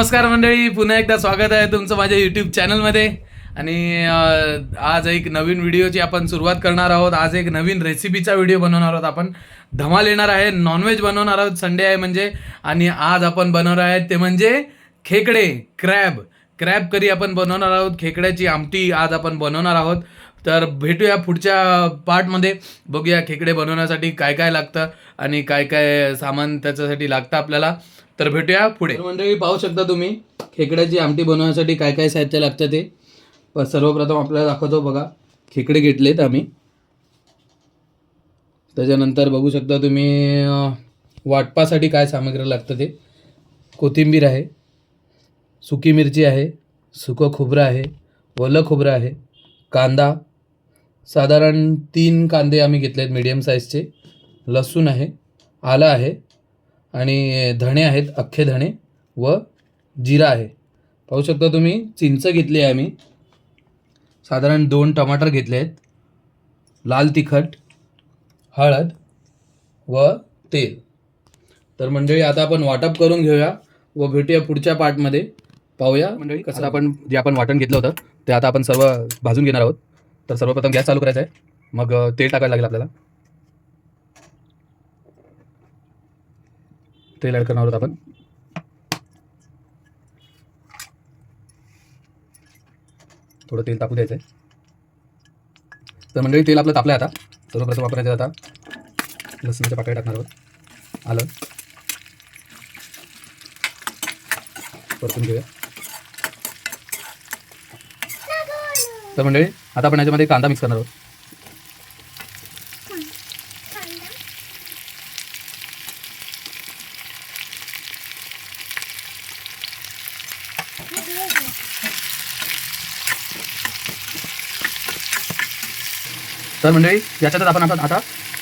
नमस्कार मंडळी पुन्हा एकदा स्वागत आहे तुमचं माझ्या यूट्यूब चॅनलमध्ये आणि आज एक नवीन व्हिडिओची आपण सुरुवात करणार आहोत. आज एक नवीन रेसिपीचा व्हिडिओ बनवणार आहोत आपण. धमाल येणार आहे नॉनव्हेज बनवणार आहोत. संडे आहे म्हणजे आणि आज आपण बनवणार आहे ते म्हणजे खेकडे क्रॅब क्रॅब करी आपण बनवणार आहोत. खेकड्याची आमटी आज आपण बनवणार आहोत. तर भेटूया पुढच्या पार्टमध्ये बघूया खेकडे बनवण्यासाठी काय काय लागतं आणि काय काय सामान त्याच्यासाठी लागतं आपल्याला. तर भेटूया पुढे. मंडळी पाहू शकता तुम्ही खेकड्याची आमटी बनवण्यासाठी काय काय साहित्य लागतं ते. सर्वप्रथम आपल्याला दाखवतो बघा खेकडे घेतलेत आम्ही. त्याच्यानंतर बघू शकता तुम्ही वाटपासाठी काय सामग्री लागतं ते. कोथिंबीर आहे सुकी मिरची आहे सुकं खोबरं आहे ओलं खोबरं आहे कांदा. साधारण तीन कांदे आम्ही घेतले आहेत मीडियम साईजचे लसूण आहे आलं आहे आणि धणे आहेत अख्खे धणे व जिरा आहे. पाहू शकता तुम्ही चिंच घेतली आहे आम्ही. साधारण दोन टमाटर घेतले आहेत. लाल तिखट हळद व तेल. तर मंडळी आता आपण वाटप करून घेऊया व भेटूया पुढच्या पार्टमध्ये पाहूया मंडळी कसं आपण जे आपण वाटण घेतलं होतं ते आता आपण सर्व भाजून घेणार आहोत. तर सर्वप्रथम गॅस चालू करायचा आहे. मग तेल टाकायला लागेल आपल्याला. तेल ॲड करणार आहोत आपण. थोडं तेल तापू द्यायचं आहे तर मंडळी तेल आपलं तापलं आहे आता. सर्वप्रथम वापरायचं आता. लसणीच्या पाकळ्या टाकणार आहोत. आलं. परतून घेऊया. तर मंडळी आता आपण याच्यामध्ये कांदा मिक्स करणार आहोत. तर मंडळी याच्यातच आपण आता आता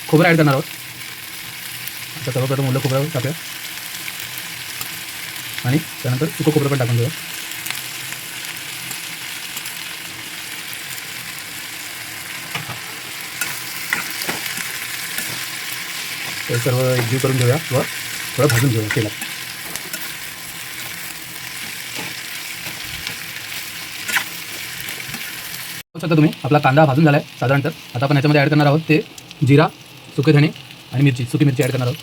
खोबरं ॲड करणार आहोत. आता सर्वप्रथम ओलं खोबरं टाकूया. आणि त्यानंतर सुकं खोबरं पण टाकून देऊ ते सर्व एकजीव करून घेऊया व थोडं भाजून घेऊया तेलात. शकता तुम्ही. आपला कांदा भाजून झाला आहे साधारणतः. आता आपण याच्यामध्ये ॲड करणार आहोत ते जिरा सुके धणे आणि मिरची. सुकी मिरची ॲड करणार आहोत.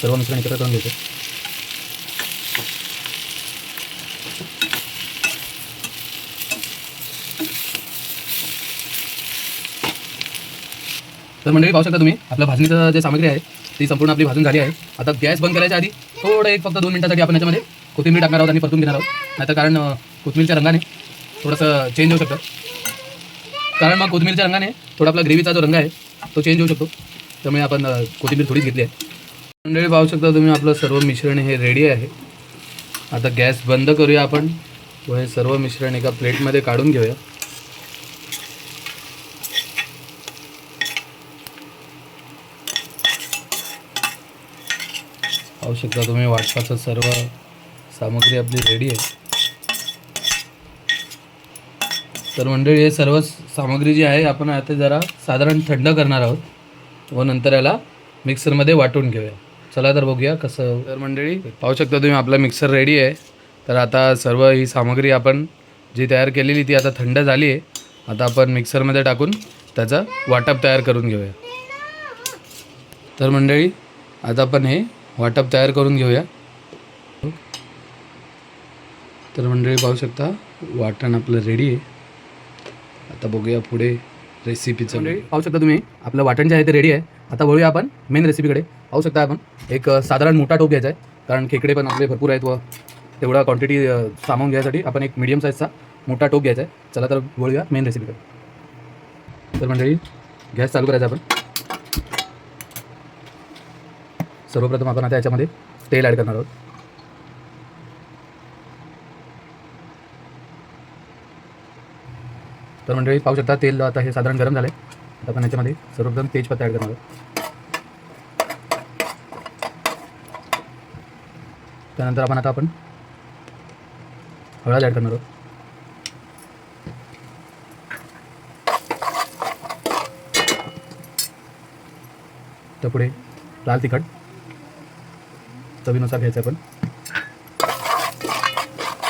सर्व मिश्रण एकत्र करून घ्यायचं तर मंडळी पाहू शकता तुम्ही आपलं भाजणीचं जे सामग्री आहे ती संपूर्ण आपली भाजून झाली आहे. आता गॅस बंद करायच्या आधी थोडं एक फक्त दोन मिनिटासाठी आपण याच्यामध्ये कोथिंबीर टाकणार आहोत आणि परतून घेणार आहोत. नाहीतर कारण कोथिंबीरच्या रंगाने थोडंसं चेंज होऊ शकतं. कारण मग कोथिंबीरच्या रंगाने थोडा आपला ग्रेव्हीचा जो रंग आहे तो चेंज होऊ शकतो. त्यामुळे आपण कोथिंबीर थोडीच घेतली आहे. मंडळी पाहू शकता तुम्ही आपलं सर्व मिश्रण हे रेडी आहे. आता गॅस बंद करूया आपण. व हे सर्व मिश्रण एका प्लेटमध्ये काढून घेऊया. पाहू शकता तुम्ही वाटपाचं सर्व सामग्री आपली रेडी आहे. तर मंडळी हे सर्व सामग्री जी आहे आपण आता जरा साधारण थंड करणार आहोत. व नंतर याला मिक्सरमध्ये वाटून घेऊया. चला तर बघूया कसं तर मंडळी पाहू शकता तुम्ही आपला मिक्सर रेडी आहे. तर आता सर्व ही सामग्री आपण जी तयार केलेली ती आता थंड झाली आहे. आता आपण मिक्सरमध्ये टाकून त्याचा वाटप तयार करून घेऊया. तर मंडळी आता आपण हे वाटप तयार करून घेऊया. तर मंडळी पाहू शकता वाटण आपलं रेडी आहे. आता बघूया पुढे रेसिपीचं पाहू शकता तुम्ही आपलं वाटण जे आहे ते रेडी आहे. आता वळूया आपण मेन रेसिपीकडे पाहू शकता आपण एक साधारण मोठा टोप घ्यायचा आहे. कारण खेकडे पण आपले भरपूर आहेत व तेवढा क्वांटिटी सामावून घ्यायसाठी आपण एक मीडियम साईजचा मोठा टोप घ्यायचा आहे. चला तर वळूया मेन रेसिपीकडे तर मंडळी गॅस चालू करायचा आपण. सर्वप्रथम आपण आता याच्यामध्ये तेल ॲड करणार आहोत. तर मंडळी पाहू शकता तेल आता हे साधारण गरम झालं आहे आता आपण याच्यामध्ये सर्वप्रथम तेजपत्ता ॲड करणार आहोत. त्यानंतर आपण आता आपण हळद ॲड करणार आहोत. तर पुढे लाल तिखट. चवीनुसार घ्यायचं आपण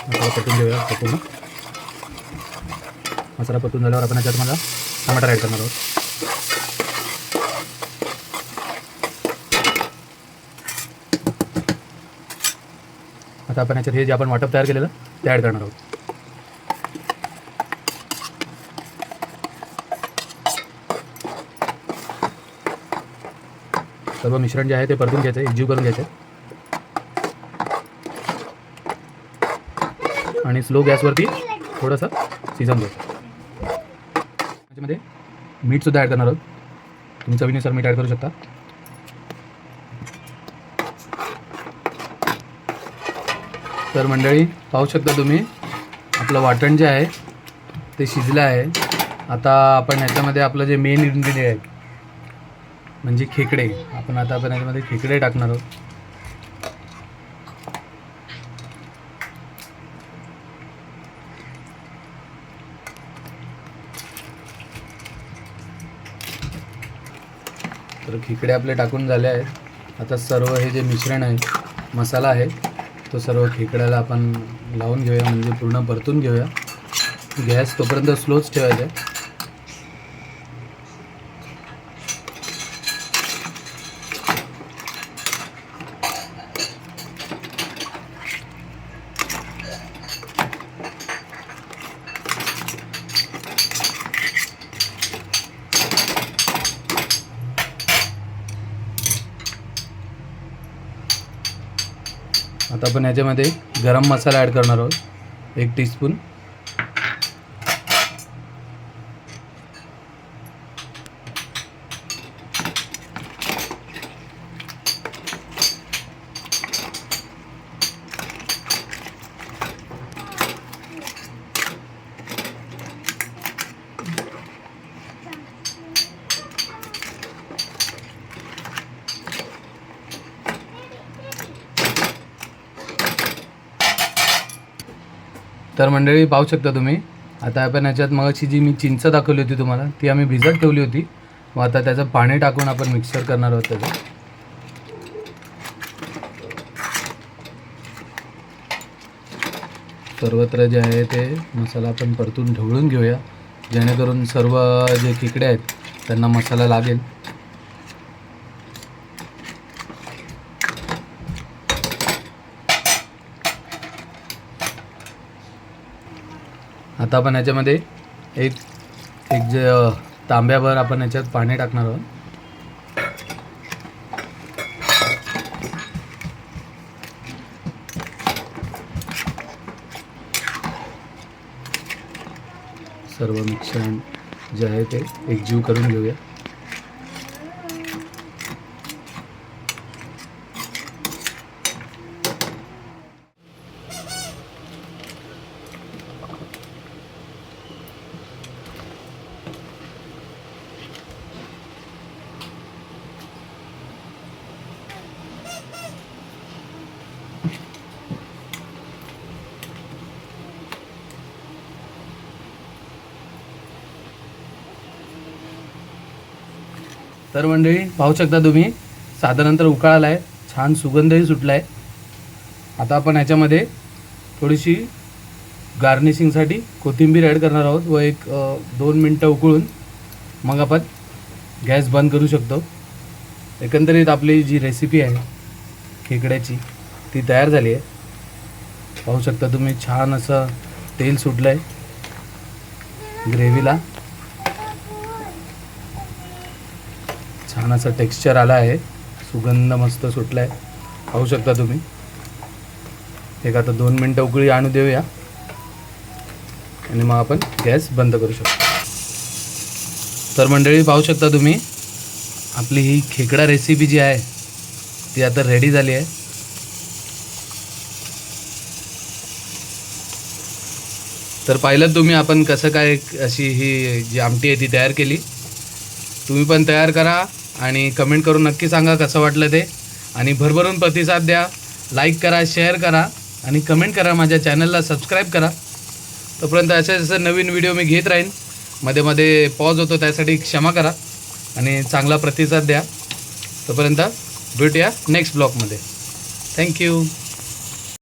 मसाला परतून घेऊया पूर्ण मसाला पटून झाल्यावर आपण याच्यात मला टमाटर ॲड करणार आहोत. आता आपण याच्यात हे जे आपण वाटप तयार केलेलं ते ॲड करणार आहोत. सर्व मिश्रण जे आहे ते परतून घ्यायचं आहे एकजीव करून घ्यायचं आहे. आणि स्लो गॅसवरती थोडंसं शिजवून घ्यायचं त्याच्यामध्ये मीठसुद्धा ॲड करणार आहोत. तुम्ही चवीनुसार मीठ ॲड करू शकता. तर मंडळी पाहू शकता तुम्ही आपलं वाटण जे आहे ते शिजलं आहे. आता आपण ह्याच्यामध्ये आपलं जे मेन इन्ग्रेडियंट आहे म्हणजे खेकडे. आपण आता आपण याच्यामध्ये खेकडे टाकणार आहोत. तर खेकडे आपले टाकून झाले आहेत. आता सर्व हे जे मिश्रण आहे मसाला आहे तो सर्व खेकड्याला आपण लावून घेऊया म्हणजे पूर्ण परतून घेऊया. गॅस तोपर्यंत स्लोच ठेवायचा आहे. आता आपण याच्यामध्ये गरम मसाला ॲड करणार आहोत. एक टीस्पून तर मंडळी पाहू शकता तुम्ही. आता आपण याच्यात मगाची जी मी चिंच दाखवली होती तुम्हाला ती आम्ही भिजत ठेवली होती. मग आता त्याचं पाणी टाकून आपण मिक्सर करणार आहोत त्याचं. सर्वत्र जे आहे ते मसाला आपण परतून ढवळून घेऊया. जेणेकरून सर्व जे खेकडे आहेत त्यांना मसाला लागेल. आता आपण याच्यामध्ये एक एक जे तांब्यावर तांब्याभर आपण याच्यात पाणी टाकणार आहोत. सर्व मिश्रण जे आहे ते एकजीव करून घेऊया. तर मंडळी पाहू शकता तुम्ही साधारणतः उकाळाला आहे छान सुगंधही सुटला आहे आता आपण ह्याच्यामध्ये थोडीशी गार्निशिंगसाठी कोथिंबीर ॲड करणार आहोत व एक दोन मिनटं उकळून मग आपण गॅस बंद करू शकतो. एकंदरीत आपली जी रेसिपी आहे खेकड्याची ती तयार झाली आहे. पाहू शकता तुम्ही छान असं तेल सुटलं आहे ग्रेव्हीला छान असं टेक्स्चर आला आहे. सुगंध मस्त सुटला आहे पाहू शकता तुम्ही. एक आता दोन मिनटं उकळी आणू देऊया. आणि मग आपण गॅस बंद करू शकतो. तर मंडळी पाहू शकता तुम्ही आपली ही खेकडा रेसिपी जी आहे ती आता रेडी झाली आहे. तर पाहिलं तुम्ही आपण कसं काय अशी ही जी आमटी आहे ती तयार केली. तुम्ही पण तयार करा. आणि कमेंट करून नक्की सांगा कसं वाटलं ते. आणि भरभरून प्रतिसाद द्या. लाईक करा शेअर करा आणि कमेंट करा माझ्या चॅनलला सबस्क्राईब करा. तोपर्यंत असे जसं नवीन व्हिडिओ मी घेत राहीन. मध्ये मध्ये पॉज होतो त्यासाठी क्षमा करा आणि चांगला प्रतिसाद द्या. तोपर्यंत भेटूया नेक्स्ट ब्लॉगमध्ये थँक्यू